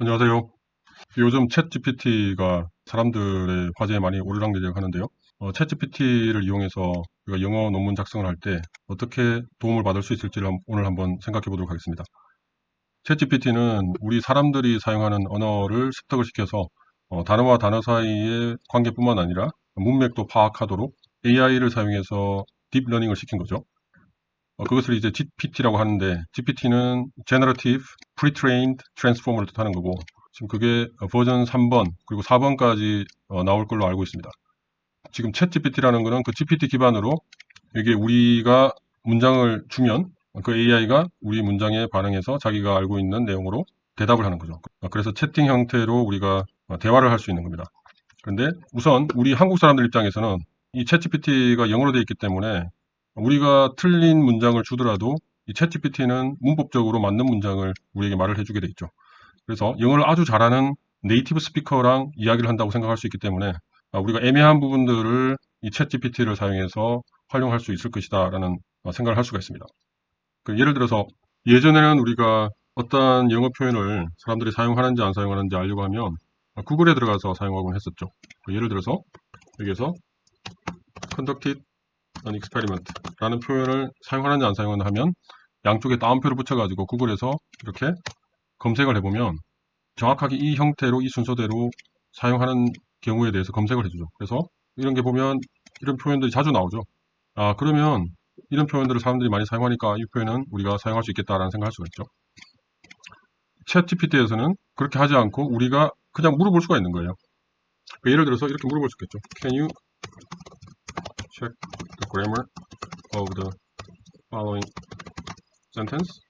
안녕하세요. 요즘 챗 GPT가 사람들의 화제에 많이 오르락내리락 하는데요. 어, 챗 GPT를 이용해서 우리가 영어 논문 작성을 할 때 어떻게 도움을 받을 수 있을지를 한- 오늘 한번 생각해 보도록 하겠습니다. 챗 GPT는 우리 사람들이 사용하는 언어를 습득을 시켜서 어, 단어와 단어 사이의 관계뿐만 아니라 문맥도 파악하도록 AI를 사용해서 딥러닝을 시킨 거죠. 어, 그것을 이제 GPT라고 하는데 GPT는 Generative Pre-trained Transformer를 뜻하는 거고 지금 그게 어, 버전 3번 그리고 4번까지 나올 걸로 알고 있습니다. 지금 챗 GPT라는 거는 그 GPT 기반으로 이게 우리가 문장을 주면 그 AI가 우리 문장에 반응해서 자기가 알고 있는 내용으로 대답을 하는 거죠. 어, 그래서 채팅 형태로 우리가 어, 대화를 할 수 있는 겁니다. 그런데 우선 우리 한국 사람들 입장에서는 이챗 GPT가 영어로 되어 있기 때문에 우리가 틀린 문장을 주더라도 이 챗GPT는 문법적으로 맞는 문장을 우리에게 말을 해주게 돼 있죠. 그래서 영어를 아주 잘하는 네이티브 스피커랑 이야기를 한다고 생각할 수 있기 때문에 아, 우리가 애매한 부분들을 이 챗GPT를 사용해서 활용할 수 있을 것이다 라는 어, 생각을 할 수가 있습니다. 그 예를 들어서 예전에는 우리가 어떤 영어 표현을 사람들이 사용하는지 안 사용하는지 알려고 하면 어, 구글에 들어가서 사용하곤 했었죠. 그 예를 들어서 여기서 conducted an experiment라는 표현을 사용하는지 안 사용하는지 하면 양쪽에 따옴표를 붙여가지고 구글에서 이렇게 검색을 해보면 정확하게 이 형태로 이 순서대로 사용하는 경우에 대해서 검색을 해주죠. 그래서 이런 게 보면 이런 표현들이 자주 나오죠. 아 그러면 이런 표현들을 사람들이 많이 사용하니까 이 표현은 우리가 사용할 수 있겠다라는 생각을 할 수가 있죠. 챗 GPT에서는 그렇게 하지 않고 우리가 그냥 물어볼 수가 있는 거예요. 그 예를 들어서 이렇게 물어볼 수 있겠죠. Can you check the grammar of the following sentence?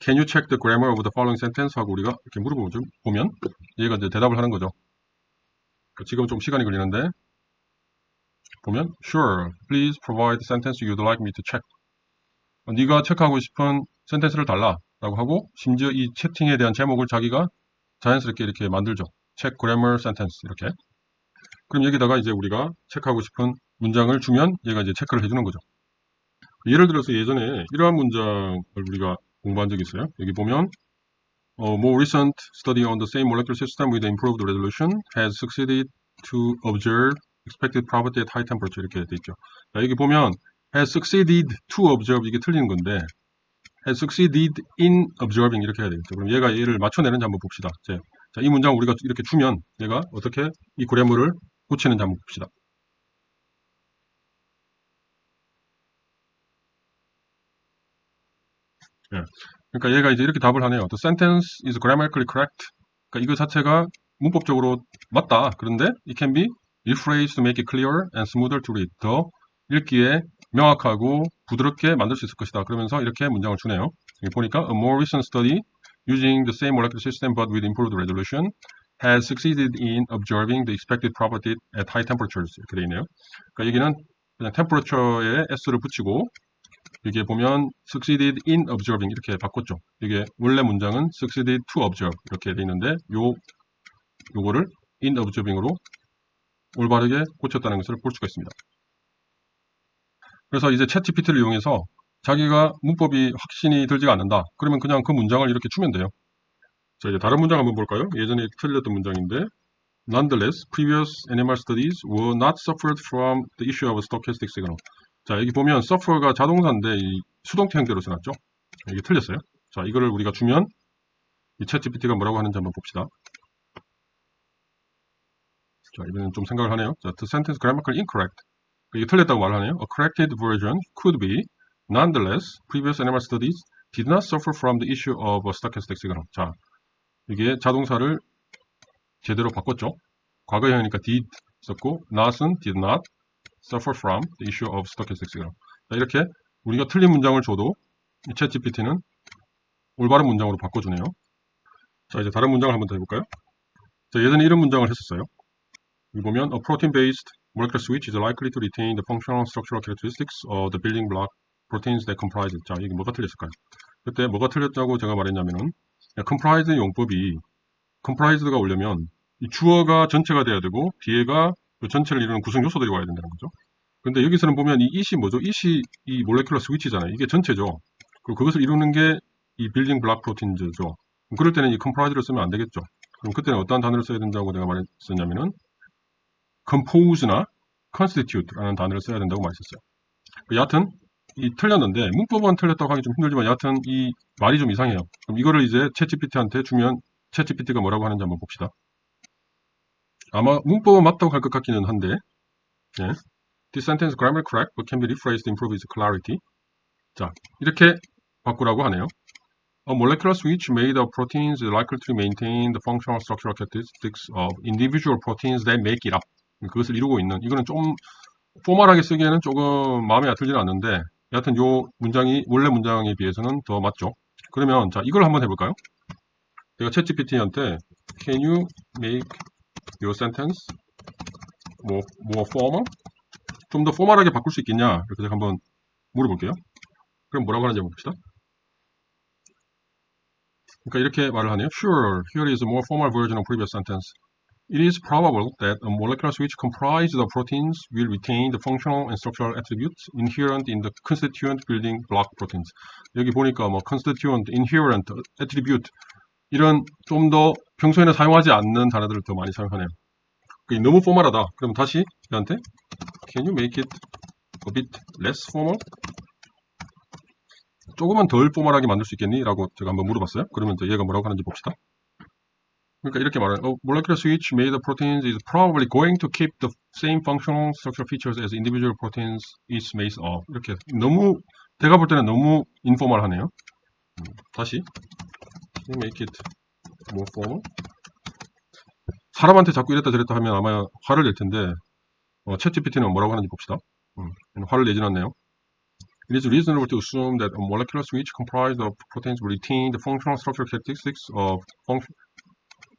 Can you check the grammar of the following sentence? 하고 우리가 이렇게 물어보죠. 보면 얘가 이제 대답을 하는 거죠. 지금 좀 시간이 걸리는데 보면 Sure, please provide the sentence you'd like me to check. 어, 네가 체크하고 싶은 센텐스를 달라 라고 하고 심지어 이 채팅에 대한 제목을 자기가 자연스럽게 이렇게 만들죠. check grammar sentence 이렇게 그럼 여기다가 이제 우리가 체크하고 싶은 문장을 주면 얘가 이제 체크를 해주는 거죠. 예를 들어서 예전에 이러한 문장을 우리가 공부한 적이 있어요. 여기 보면 어, more recent study on the same molecular system with improved resolution has succeeded to observe expected property at high temperature 이렇게 돼 있죠. 자, 여기 보면 has succeeded to observe 이게 틀린 건데 has succeeded in observing 이렇게 해야 되겠죠. 그럼 얘가 얘를 맞춰내는지 한번 봅시다. 자, 자, 이 문장 우리가 이렇게 주면 얘가 어떻게 이 그래머를 고치는지 한번 봅시다. 예. 그러니까 얘가 이제 이렇게 답을 하네요. The sentence is grammatically correct. 그러니까 이거 자체가 문법적으로 맞다. 그런데 it can be rephrased to make it clearer and smoother to read. 더 읽기에 명확하고 부드럽게 만들 수 있을 것이다. 그러면서 이렇게 문장을 주네요. 여기 보니까 a more recent study using the same molecular system but with improved resolution has succeeded in observing the expected property at high temperatures 이렇게 되어 있네요. 그러니까 여기는 그냥 temperature에 s를 붙이고 여기에 보면 succeeded in observing 이렇게 바꿨죠. 이게 원래 문장은 succeeded to observe 이렇게 돼 있는데 요 요거를 in observing으로 올바르게 고쳤다는 것을 볼 수가 있습니다. 그래서 이제 챗 GPT를 이용해서 자기가 문법이 확신이 들지가 않는다. 그러면 그냥 그 문장을 이렇게 주면 돼요. 자, 이제 다른 문장 한번 볼까요? 예전에 틀렸던 문장인데 Nonetheless, previous animal studies were not suffered from the issue of stochastic signal. 자, 여기 보면 suffer가 자동사인데 이 수동 태 형태로 써놨죠? 이게 틀렸어요. 자, 이거를 우리가 주면 이 챗 GPT가 뭐라고 하는지 한번 봅시다. 자, 이번엔 좀 생각을 하네요. 자, the sentence grammatically incorrect. 이게 틀렸다고 말하네요. A corrected version could be Nonetheless, previous animal studies did not suffer from the issue of a stochastic signal. 자, 이게 자동사를 제대로 바꿨죠. 과거형이니까 did 썼고 not은 did not suffer from the issue of stochastic signal. 자, 이렇게 우리가 틀린 문장을 줘도 이 챗GPT는 올바른 문장으로 바꿔주네요. 자, 이제 다른 문장을 한번 더 해볼까요? 자, 예전에 이런 문장을 했었어요. 여기 보면 a protein-based molecular switch is likely to retain the functional structural characteristics of the building block proteins that comprise it. 자, 이게 뭐가 틀렸을까요? 그때 뭐가 틀렸다고 제가 말했냐면은 comprise 용법이 comprised가 오려면 이 주어가 전체가 돼야 되고 뒤에가 그 전체를 이루는 구성 요소들이 와야 된다는 거죠. 근데 여기서는 보면 이 it이 뭐죠? it이 이 몰레큘러 스위치잖아요. 이게 전체죠. 그리고 그것을 이루는 게 이 빌딩 블락 프로틴즈죠. 그럴 때는 이 comprise를 쓰면 안 되겠죠. 그럼 그때는 어떤 단어를 써야 된다고 내가 말했었냐면은 compose나 constitute라는 단어를 써야 된다고 말했었어요. 그 여하튼 이 틀렸는데 문법은 틀렸다고 하기 좀 힘들지만 여하튼 이 말이 좀 이상해요. 그럼 이거를 이제 챗GPT한테 주면 챗GPT가 뭐라고 하는지 한번 봅시다. 아마 문법은 맞다고 할 것 같기는 한데 예. This sentence grammar correct but can be rephrased to improve its clarity. 자, 이렇게 바꾸라고 하네요. A molecular switch made of proteins is likely to maintain the functional structural characteristics of individual proteins that make it up. 그것을 이루고 있는 이거는 좀 포멀하게 쓰기에는 조금 마음에 들지는 않는데 여하튼 요 문장이 원래 문장에 비해서는 더 맞죠. 그러면 자 이걸 한번 해볼까요? 내가 챗GPT한테 Can you make your sentence more, more formal? 좀 더 포멀하게 바꿀 수 있겠냐? 이렇게 제가 한번 물어볼게요. 그럼 뭐라고 하는지 한번 봅시다. 그러니까 이렇게 말을 하네요. Sure, here is a more formal version of previous sentence. It is probable that a molecular switch comprised of proteins will retain the functional and structural attributes inherent in the constituent building block proteins. 여기 보니까 뭐 constituent, inherent, attribute 이런 좀 더 평소에는 사용하지 않는 단어들을 더 많이 사용하네요. 너무 포멀하다. 그럼 다시 얘한테 Can you make it a bit less formal? 조금은 덜 포멀하게 만들 수 있겠니? 라고 제가 한번 물어봤어요. 그러면 이제 얘가 뭐라고 하는지 봅시다. 그러니까 이렇게 말하는 어, molecular switch made proteins is probably going to keep the same functional structural features as individual proteins is made of. 이렇게 너무 제가 볼 때는 너무 인포멀하네요. 음, 다시 Can you make it formal? 사람한테 자꾸 이랬다 저랬다 하면 아마 화를 낼 텐데 어, 챗GPT는 뭐라고 하는지 봅시다. 음, 화를 내진 않네요. It is reasonable to assume that a molecular switch comprised of proteins will retain the functional structural characteristics of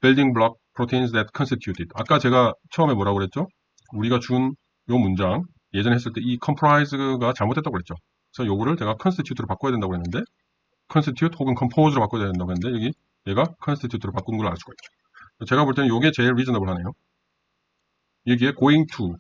building block proteins that constitute it. 아까 제가 처음에 뭐라고 그랬죠? 우리가 준 요 문장 예전에 했을 때 이 comprise가 잘못됐다고 그랬죠. 그래서 요거를 제가 constitute로 바꿔야 된다고 했는데 constitute 혹은 compose로 바꿔야 된다고 했는데 여기 얘가 constitute로 바꾼 걸 알 수가 있죠. 제가 볼 때는 요게 제일 reasonable 하네요. 여기에 going to,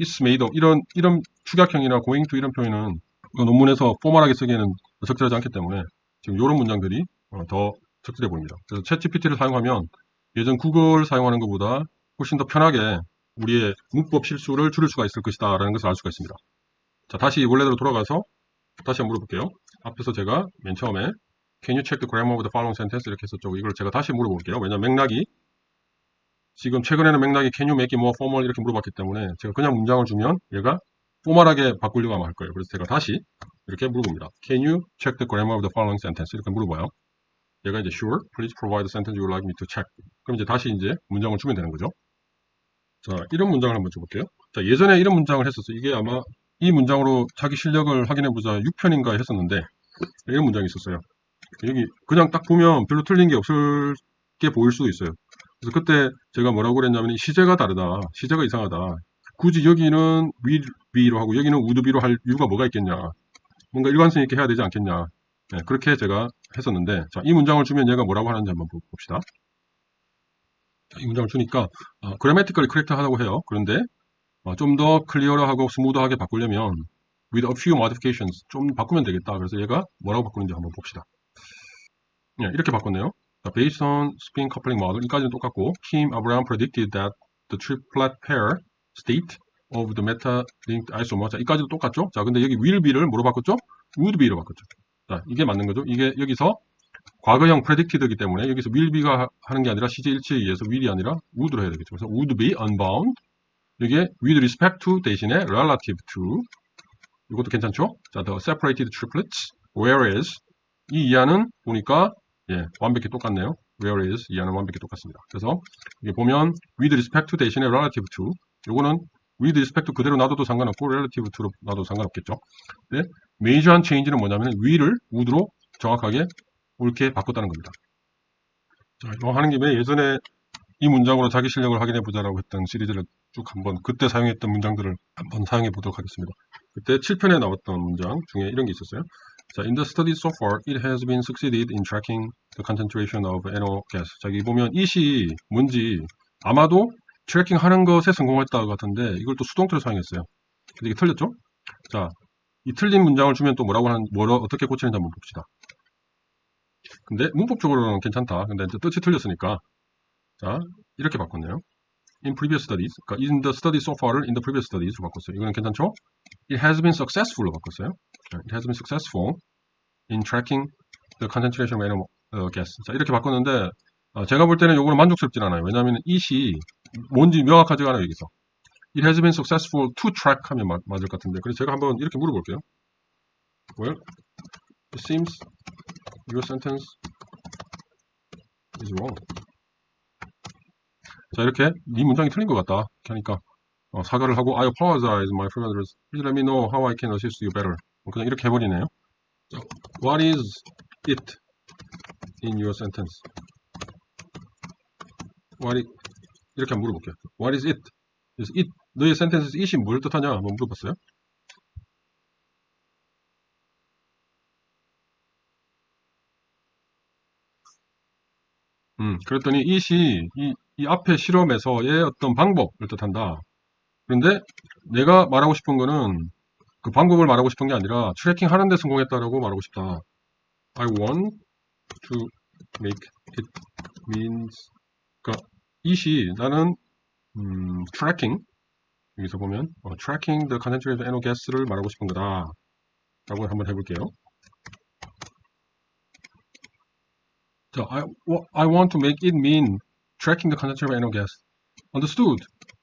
is made of 이런 이런 축약형이나 going to 이런 표현은 그 논문에서 포멀하게 쓰기에는 적절하지 않기 때문에 지금 이런 문장들이 어, 더 적절해 보입니다. 그래서 챗GPT를 사용하면 예전 구글 사용하는 것보다 훨씬 더 편하게 우리의 문법 실수를 줄일 수가 있을 것이다 라는 것을 알 수가 있습니다. 자 다시 원래대로 돌아가서 다시 한번 물어볼게요. 앞에서 제가 맨 처음에 Can you check the grammar of the following sentence 이렇게 했었죠. 이걸 제가 다시 물어볼게요. 왜냐면 맥락이 지금 최근에는 맥락이 Can you make it more formal 이렇게 물어봤기 때문에 제가 그냥 문장을 주면 얘가 포멀하게 바꾸려고 아마 할 거예요. 그래서 제가 다시 이렇게 물어봅니다. Can you check the grammar of the following sentence? 이렇게 물어봐요. 얘가 이제 sure, please provide the sentence you would like me to check. 그럼 이제 다시 이제 문장을 주면 되는 거죠. 자, 이런 문장을 한번 줘볼게요. 자, 예전에 이런 문장을 했었어요. 이게 아마 이 문장으로 자기 실력을 확인해보자 6편인가 했었는데 이런 문장이 있었어요. 여기 그냥 딱 보면 별로 틀린 게 없을 게 보일 수도 있어요. 그래서 그때 제가 뭐라고 그랬냐면 시제가 다르다. 시제가 이상하다. 굳이 여기는 위, 위로 하고 여기는 우드비로 할 이유가 뭐가 있겠냐. 뭔가 일관성 있게 해야 되지 않겠냐. 네, 그렇게 제가 했었는데 자, 이 문장을 주면 얘가 뭐라고 하는지 한번 봅시다. 자, 이 문장을 주니까 어, grammatically correct하다고 해요. 그런데 어, 좀더 클리어하고 스무드하게 바꾸려면 with a few modifications 좀 바꾸면 되겠다. 그래서 얘가 뭐라고 바꾸는지 한번 봅시다. 네, 이렇게 바꿨네요. 자, based on spin coupling model 이까지는 똑같고 Kim Abraham predicted that the triplet pair state of the meta-linked isomer. 자, 이까지도 똑같죠? 자, 근데 여기 will be를 뭐로 바꿨죠? would be로 바꿨죠. 자, 이게 맞는 거죠. 이게 여기서 과거형 predicted이기 때문에 여기서 will be가 하는 게 아니라 시제 일치에 의해서 will이 아니라 would로 해야 되겠죠. 그래서 would be unbound. 이게 with respect to 대신에 relative to. 이것도 괜찮죠? 자, the separated triplets. whereas 이 이하는 보니까 예, 완벽히 똑같네요. whereas 이하는 완벽히 똑같습니다. 그래서 이게 보면 with respect to 대신에 relative to 요거는 with respect to 그대로 놔둬도 상관없고 relative to로 놔도 상관없겠죠. 네, 메이저한 체인지는 뭐냐면 will을 would로 정확하게 옳게 바꿨다는 겁니다. 자, 이거 하는 김에 예전에 이 문장으로 자기 실력을 확인해 보자라고 했던 시리즈를 쭉 한번 그때 사용했던 문장들을 한번 사용해 보도록 하겠습니다. 그때 7편에 나왔던 문장 중에 이런 게 있었어요. 자, in the study so far, it has been succeeded in tracking the concentration of NO gas. 자, 여기 보면 it이 뭔지 아마도 트래킹 하는 것에 성공했다 같은데 이걸 또 수동태로 사용했어요. 근데 이게 틀렸죠? 자, 이 틀린 문장을 주면 또 뭐라고 하는, 뭐로 어떻게 고치는지 한번 봅시다. 근데 문법적으로는 괜찮다. 근데 이제 뜻이 틀렸으니까. 자, 이렇게 바꿨네요. In previous studies. 그러니까 in the study so far를 in the previous studies로 바꿨어요. 이거는 괜찮죠? It has been successful로 바꿨어요. 자, It has been successful in tracking the concentration of animal uh, gas. 자, 이렇게 바꿨는데 어, 제가 볼 때는 요거는 만족스럽진 않아요. 왜냐하면 it이 뭔지 명확하지가 않아요, 여기서. It has been successful to track 하면 마- 맞을 것 같은데. 그래서 제가 한번 이렇게 물어볼게요. Well, it seems your sentence is wrong. 자, 이렇게 네 문장이 틀린 것 같다. 이렇게 하니까 어, 사과를 하고 I apologize, my friends. Please let me know how I can assist you better. 뭐 그냥 이렇게 해버리네요. 자, What is it in your sentence? What is, 이렇게 한번 물어볼게요. What is it? 그래서 it, 너의 센텐스에서 it이 뭘 뜻하냐? 한번 물어봤어요. 음, 그랬더니 it이 이, 이 앞에 실험에서의 어떤 방법을 뜻한다. 그런데 내가 말하고 싶은 거는 그 방법을 말하고 싶은 게 아니라 트래킹 하는데 성공했다라고 말하고 싶다. I want to make it means 그러니까 it이 나는 음, tracking 여기서 보면 어, tracking the concentration of NO gas를 말하고 싶은 거다. 라고 한번 해볼게요. 자, I, I want to make it mean tracking the concentration of NO gas. Understood.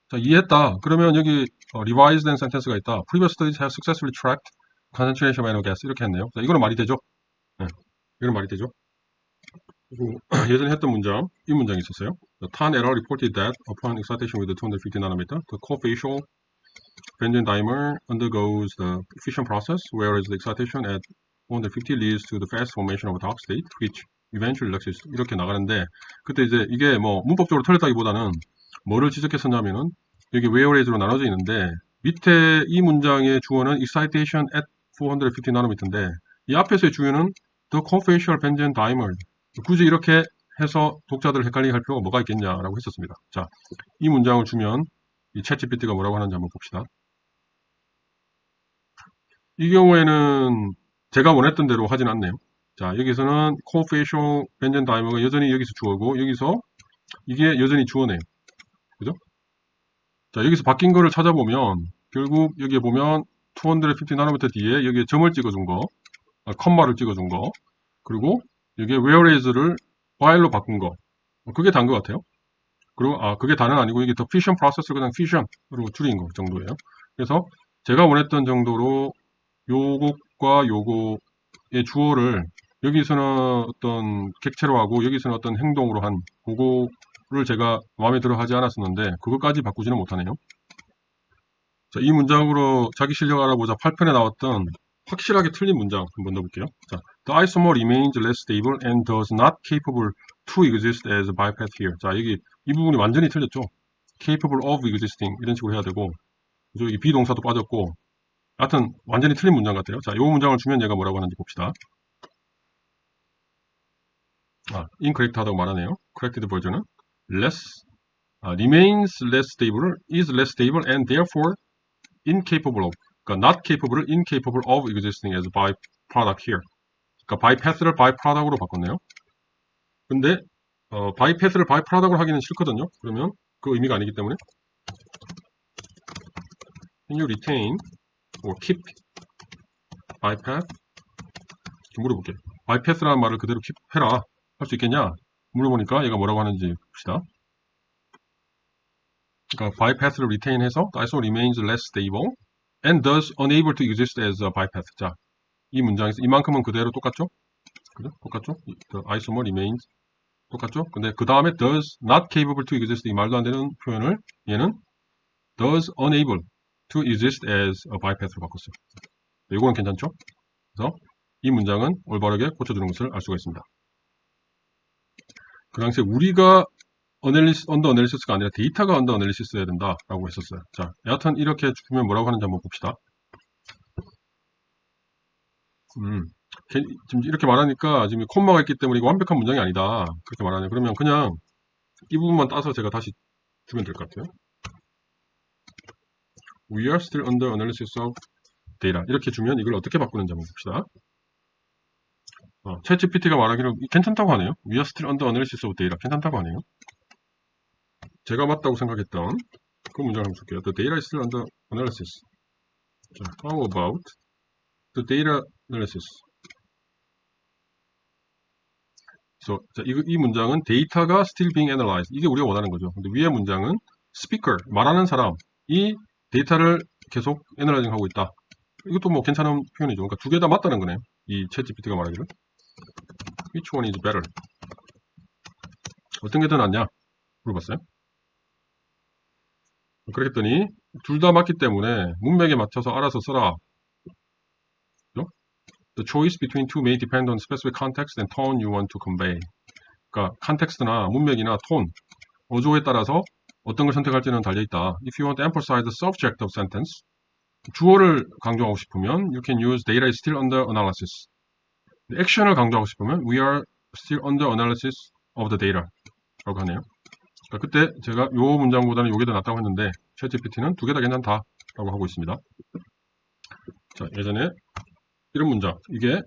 자, 이해했다. 그러면 여기 어, revised 된 sentence가 있다. Previous studies have successfully tracked concentration of NO gas. 이렇게 했네요. 자, 이거는 말이 되죠? 네, 이거는 말이 되죠? 그리고 예전에 했던 문장, 이 문장이 있었어요. The Tan al. reported that upon excitation with the 250 nanometer, the cofacial benzene dimer undergoes the fission process, whereas the excitation at 450 leads to the fast formation of a dark state, which eventually relaxes. 이렇게 나가는데, 그때 이제 이게 뭐 문법적으로 틀렸다기보다는 뭐를 지적했었냐면은, 여기 whereas로 나눠져 있는데, 밑에 이 문장의 주어는 excitation at 450 nanometer인데, 이 앞에서의 주어는 the cofacial benzene dimer. 굳이 이렇게 해서 독자들 헷갈리게 할 필요가 뭐가 있겠냐라고 했었습니다. 자, 이 문장을 주면 이 챗GPT가 뭐라고 하는지 한번 봅시다. 이 경우에는 제가 원했던 대로 하진 않네요. 자, 여기서는 cofacial benzene dimer가 여전히 여기서 주어고 여기서 이게 여전히 주어네요. 그죠? 자, 여기서 바뀐 거를 찾아보면 결국 여기에 보면 250 나노미터 뒤에 여기에 점을 찍어준 거, 아, 컴마를 찍어준 거, 그리고 여기에 whereas를 while로 바꾼 거, 어, 그게 단 것 같아요. 그리고 아 그게 다는 아니고 이게 더 피션 프로세스를 그냥 피션으로 줄인 거 정도예요. 그래서 제가 원했던 정도로 요것과 요거의 주어를 여기서는 어떤 객체로 하고 여기서는 어떤 행동으로 한 그거를 제가 마음에 들어 하지 않았었는데 그것까지 바꾸지는 못하네요. 자, 이 문장으로 자기 실력 알아보자 8편에 나왔던 확실하게 틀린 문장 한번 넣어볼게요. 자, the isomer remains less stable and does not capable to exist as a bypass here. 자, 여기 이 부분이 완전히 틀렸죠. capable of existing 이런 식으로 해야 되고? 이 비동사도 빠졌고 하여튼 완전히 틀린 문장 같아요. 자, 이 문장을 주면 얘가 뭐라고 하는지 봅시다. 아, incorrect 하다고 말하네요. corrected 버전은 less 아, remains less stable, is less stable and therefore incapable of 그러니까 not capable을 incapable of existing as byproduct here. 그러니까 bypass를 byproduct으로 바꿨네요. 근데 어, bypass를 byproduct으로 하기는 싫거든요. 그러면 그 의미가 아니기 때문에 can you retain or keep bypass 이렇게 물어볼게요. bypass라는 말을 그대로 keep 해라 할 수 있겠냐? 물어보니까 얘가 뭐라고 하는지 봅시다. 그러니까 bypass를 retain 해서 the isomer remains less stable and thus unable to exist as a bypass. 자, 이 문장에서 이만큼은 그대로 똑같죠? 그죠? 똑같죠? 이- the isomer remains 똑같죠? 근데 그 다음에 does not capable to exist 이 말도 안 되는 표현을 얘는 does unable to exist as a bypass로 바꿨어요. 이거는 괜찮죠? 그래서 이 문장은 올바르게 고쳐주는 것을 알 수가 있습니다. 그 당시에 우리가 어널리시, 언더 어널리시스가 아니라 데이터가 언더 어널리시스여야 된다라고 했었어요. 자, 여하튼 이렇게 주면 뭐라고 하는지 한번 봅시다. 음, 게- 지금 이렇게 말하니까 지금 콤마가 있기 때문에 이거 완벽한 문장이 아니다. 그렇게 말하네요. 그러면 그냥 이 부분만 따서 제가 다시 주면 될 것 같아요. We are still under analysis of data. 이렇게 주면 이걸 어떻게 바꾸는지 한번 봅시다. 어, 챗GPT가 말하기로 괜찮다고 하네요. We are still under analysis of data. 괜찮다고 하네요. 제가 맞다고 생각했던 그 문장을 한번 볼게요. The data is still under analysis. 자, how about the data analysis? So, 자, 이, 이 문장은 데이터가 still being analyzed. 이게 우리가 원하는 거죠. 근데 위의 문장은 speaker, 말하는 사람이 데이터를 계속 애널라이징 하고 있다. 이것도 뭐 괜찮은 표현이죠. 그러니까 두 개 다 맞다는 거네요. 이 챗GPT가 말하기를. Which one is better? 어떤 게 더 낫냐? 물어봤어요. 그랬더니 둘 다 맞기 때문에 문맥에 맞춰서 알아서 써라. 그죠? The choice between two may depend on specific context and tone you want to convey. 그러니까 컨텍스트나 문맥이나 톤, 어조에 따라서 어떤 걸 선택할지는 달려있다. If you want to emphasize the subject of sentence, 주어를 강조하고 싶으면 you can use data is still under analysis. 액션을 강조하고 싶으면 we are still under analysis of the data 라고 하네요. 그러니까 그때 제가 요 문장보다는 요게 더 낫다고 했는데 챗GPT는 두 개 다 괜찮다 라고 하고 있습니다. 자 예전에 이런 문장 이게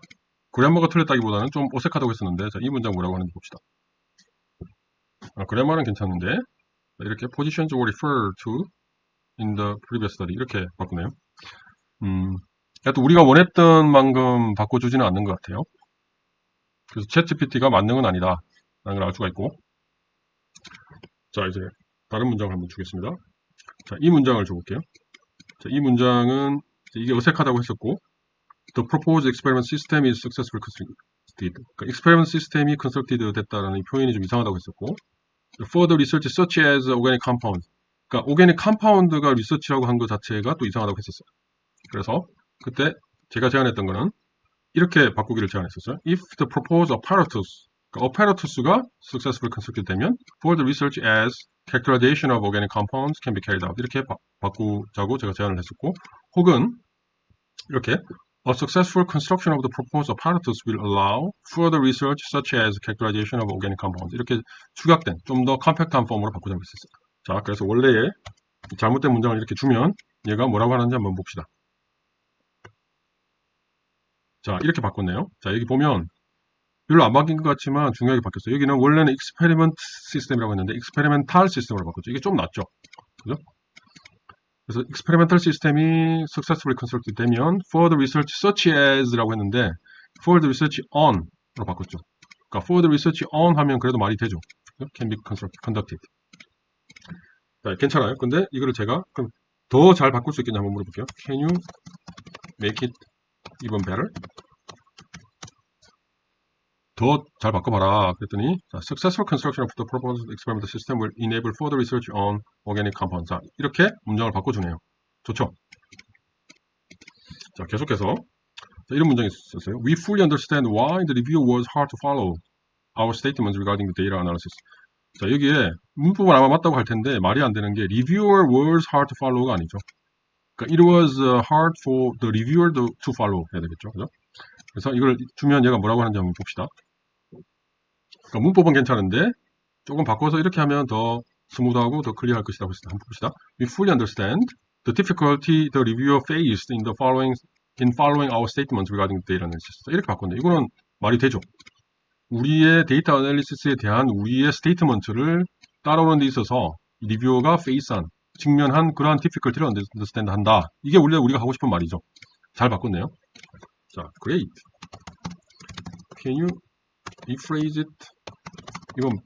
그래머가 틀렸다기보다는 좀 어색하다고 했었는데 자, 이 문장 뭐라고 하는지 봅시다. 아, 그래머는 괜찮은데 이렇게 positions were referred to in the previous study 이렇게 바꾸네요. 음, 또 우리가 원했던 만큼 바꿔주지는 않는 것 같아요. 그래서 챗GPT가 맞는 건 아니다. 라는 걸 알 수가 있고 자 이제 다른 문장을 한번 주겠습니다. 자, 이 문장을 줘볼게요. 자, 이 문장은 이게 어색하다고 했었고 The proposed experiment system is successfully constructed. 그러니까 experiment system이 constructed 됐다라는 표현이 좀 이상하다고 했었고 further research such as organic compound. 그러니까 organic compound가 리서치하고 한 것 자체가 또 이상하다고 했었어요. 그래서 그때 제가 제안했던 거는 이렇게 바꾸기를 제안했었어요. If the proposed apparatus, 그러니까 apparatus가 successfully constructed 되면 for the research as characterization of organic compounds can be carried out 이렇게 바, 바꾸자고 제가 제안을 했었고 혹은 이렇게 A successful construction of the proposed apparatus will allow further research such as characterization of organic compounds 이렇게 축약된 좀 더 컴팩트한 폼으로 바꾸자고 했었어요. 자, 그래서 원래의 잘못된 문장을 이렇게 주면 얘가 뭐라고 하는지 한번 봅시다. 자, 이렇게 바꿨네요. 자, 여기 보면 별로 안 바뀐 것 같지만 중요하게 바뀌었어요. 여기는 원래는 experiment 시스템이라고 했는데 experimental 시스템으로 바꿨죠. 이게 좀 낫죠. 그죠? 그래서 experimental 시스템이 successfully constructed 되면 for the research such as라고 했는데 for the research on으로 바꿨죠. 그러니까 for the research on 하면 그래도 말이 되죠. can be conducted. 자, 괜찮아요. 근데 이거를 제가 더 잘 바꿀 수 있겠냐 한번 물어볼게요. Can you make it even better? 더잘 바꿔봐라. 그랬더니 자, successful construction of the proposed experimental system will enable further research on organic compounds. 자, 이렇게 문장을 바꿔주네요. 좋죠? 자, 계속해서 자, 이런 문장이 있었어요. We fully understand why the review was hard to follow our statements regarding the data analysis. 자, 여기에 문법은 아마 맞다고 할 텐데 말이 안 되는 게 reviewer was hard to follow가 아니죠. 그러니까 it was hard for the reviewer to follow 해야 되겠죠. 그죠? 그래서 이걸 주면 얘가 뭐라고 하는지 한번 봅시다. 그러니까 문법은 괜찮은데 조금 바꿔서 이렇게 하면 더 스무드하고 더 클리어할 것이다. 한번 봅시다. We fully understand the difficulty the reviewer faced in the following in following our statements regarding data analysis. 이렇게 바꿨네. 이거는 말이 되죠. 우리의 데이터 애널리시스에 대한 우리의 스테이트먼트를 따라오는 데 있어서 리뷰어가 페이스한 직면한 그러한 difficulty를 understand 한다. 이게 원래 우리가 하고 싶은 말이죠. 잘 바꿨네요. 자, great. Can you rephrase it? 이건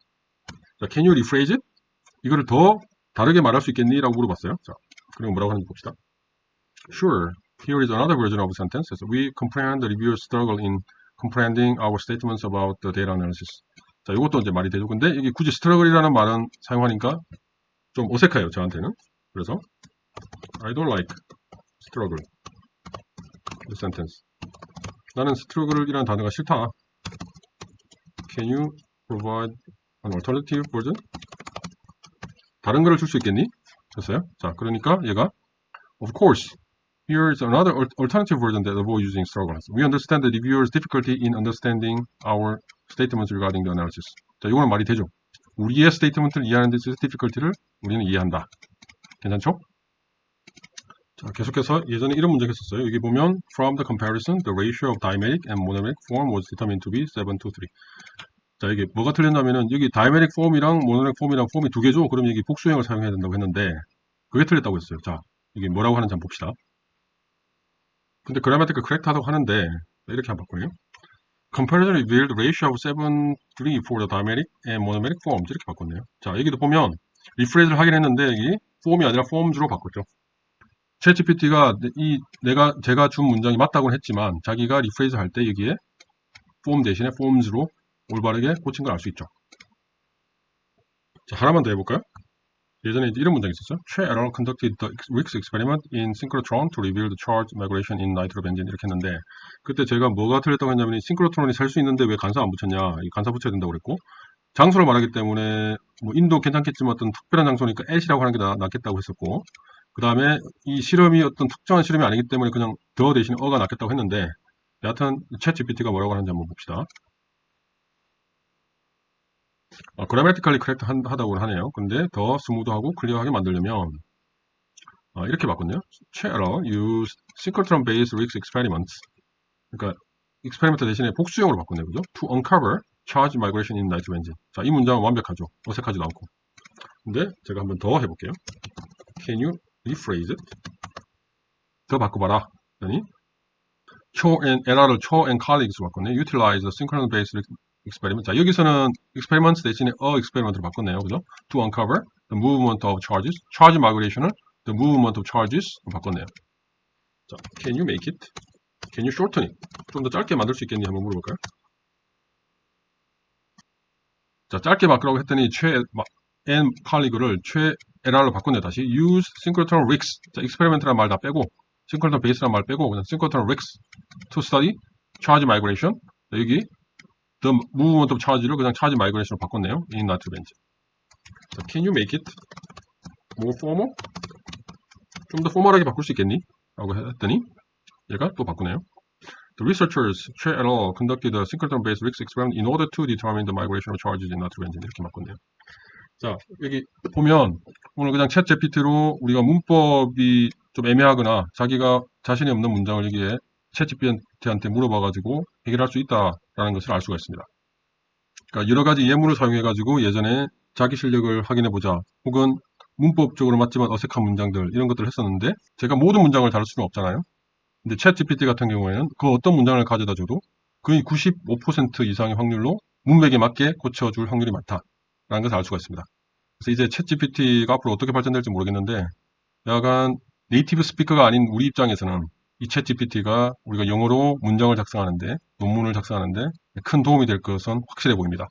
자, can you rephrase it? 이거를 더 다르게 말할 수 있겠니? 라고 물어봤어요. 자, 그리고 뭐라고 하는지 봅시다. Sure. Here is another version of the sentence. We comprehend the reviewer's struggle in comprehending our statements about the data analysis. 자, 이것도 이제 말이 되죠. 근데 여기 굳이 struggle이라는 말은 사용하니까 좀 어색해요, 저한테는. 그래서 I don't like struggle. The sentence. 나는 struggle이라는 단어가 싫다. Can you provide an alternative version? 다른 거를 줄 수 있겠니? 됐어요? 자, 그러니까 얘가 of course Here is another alternative version that avoids using struggles. We understand the reviewer's difficulty in understanding our statements regarding the analysis. 자, 이거는 말이 되죠. 우리의 스테이트먼트를 이해하는 데 있어서 difficulty를 우리는 이해한다. 괜찮죠? 자, 계속해서 예전에 이런 문제 했었어요. 여기 보면 from the comparison, the ratio of diametric and monomeric form was determined to be 7 to 3. 자, 이게 뭐가 틀렸냐면은 여기 diametric form이랑 monomeric form이랑 폼이 두 개죠. 그럼 여기 복수형을 사용해야 된다고 했는데 그게 틀렸다고 했어요. 자, 이게 뭐라고 하는지 한번 봅시다. 근데 grammatical correct 하다고 하는데 이렇게 한번 바꾸네요. Comparison revealed ratio of 7, 3 for the diametric and monomeric forms 이렇게 바꿨네요. 자, 여기도 보면 리프레이즈를 하긴 했는데 여기 form이 아니라 forms로 바꿨죠. 챗GPT가 이 내가 제가 준 문장이 맞다고는 했지만 자기가 리프레이즈 할 때 여기에 form 대신에 forms로 올바르게 고친 걸 알 수 있죠. 자, 하나만 더 해볼까요? 예전에 이런 문장이 있었어요. 최 에러 conducted the Rick's experiment in synchrotron to reveal the charge migration in nitrobenzene 이렇게 했는데 그때 제가 뭐가 틀렸다고 했냐면 이 싱크로트론이 살 수 있는데 왜 간사 안 붙였냐 이 간사 붙여야 된다고 그랬고 장소를 말하기 때문에 뭐 인도 괜찮겠지만 어떤 특별한 장소니까 앳이라고 하는 게 나, 낫겠다고 했었고 그 다음에 이 실험이 어떤 특정한 실험이 아니기 때문에 그냥 더 대신 어가 낫겠다고 했는데 여하튼 챗 GPT가 뭐라고 하는지 한번 봅시다. 어, 그래메티컬리 크랙트 하다고 하네요. 근데 더 스무드하고 클리어하게 만들려면 어, 이렇게 바꿨네요. 최러 use synchrotron based Rick's experiments. 그러니까 experiment 대신에 복수형으로 바꿨네요. 그죠? To uncover charge migration in nitrogen. 자, 이 문장은 완벽하죠. 어색하지도 않고. 근데 제가 한번 더 해볼게요. Can you rephrase it? 더 바꿔봐라. 그러니 초 and LR을 초 and colleagues로 바꿨네. Utilize synchronous based experiment. 자, 여기서는 experiments 대신에 a experiment로 바꿨네요. 그죠? To uncover the movement of charges. charge migration을 the movement of charges로 바꿨네요. 자, can you make it? Can you shorten it? 좀 더 짧게 만들 수 있겠니? 한번 물어볼까요? 자, 짧게 바꾸라고 했더니 최 n colleague를 최 LR로 바꿨네요. 다시 use synchrotron rigs. 자, experiment란 말 다 빼고 synchrotron base란 말 빼고 그냥 synchrotron rigs to study charge migration. 자, 여기 the movement of charge를 그냥 charge migration으로 바꿨네요. in nitrogen. 자, can you make it more formal? 좀 더 포멀하게 바꿀 수 있겠니? 라고 했더니 얘가 또 바꾸네요. The researchers Che et al. conducted a synchrotron-based RIX experiment in order to determine the migration of charges in nitrogen 이렇게 바꿨네요. 자 여기 보면 오늘 그냥 챗 GPT로 우리가 문법이 좀 애매하거나 자기가 자신이 없는 문장을 여기에 챗 GPT한테 물어봐가지고 해결할 수 있다라는 것을 알 수가 있습니다. 그러니까 여러 가지 예문을 사용해가지고 예전에 자기 실력을 확인해보자 혹은 문법적으로 맞지만 어색한 문장들 이런 것들을 했었는데 제가 모든 문장을 다룰 수는 없잖아요. 근데 챗 GPT 같은 경우에는 그 어떤 문장을 가져다 줘도 거의 95% 이상의 확률로 문맥에 맞게 고쳐줄 확률이 많다라는 것을 알 수가 있습니다. 그래서 이제 챗 GPT가 앞으로 어떻게 발전될지 모르겠는데 약간 네이티브 스피커가 아닌 우리 입장에서는 이 챗 GPT가 우리가 영어로 문장을 작성하는데 논문을 작성하는데 큰 도움이 될 것은 확실해 보입니다.